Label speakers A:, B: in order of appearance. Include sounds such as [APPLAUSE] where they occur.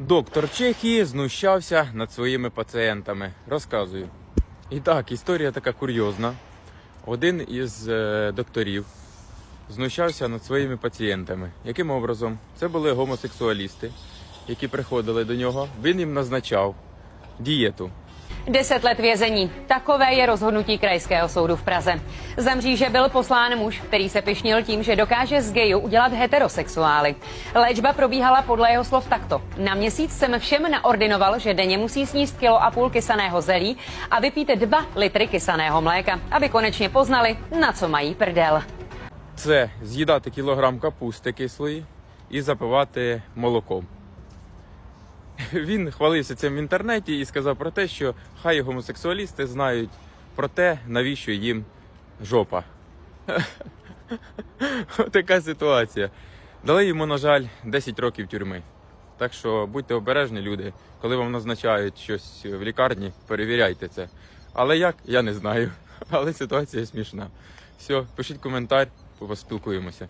A: Доктор Чехії знущався над своїми пацієнтами. Розказую. І так, історія така курйозна. Один із е, докторів знущався над своїми пацієнтами. Яким образом? Це були гомосексуалісти, які приходили до нього. Він їм назначав дієту.
B: Deset let vězení. Takové je rozhodnutí Krajského soudu v Praze. Za mříže byl poslán muž, který se pišnil tím, že dokáže z gejů udělat heterosexuály. Léčba probíhala podle jeho slov takto. Na měsíc jsem všem naordinoval, že denně musí sníst kilo a půl kysaného zelí a vypít dva litry kysaného mléka, aby konečně poznali, na co mají prdel.
A: Це з'їдати кілограм капусти кислої і запивати молоком. Він хвалився цим в інтернеті і сказав про те, що хай гомосексуалісти знають про те, навіщо їм жопа. [LAUGHS] Така ситуація. Дали йому, на жаль, 10 років тюрми. Так що будьте обережні, люди. Коли вам назначають щось в лікарні, перевіряйте це. Але як, я не знаю. [LAUGHS] Але ситуація смішна. Все, пишіть коментар, поспілкуємося.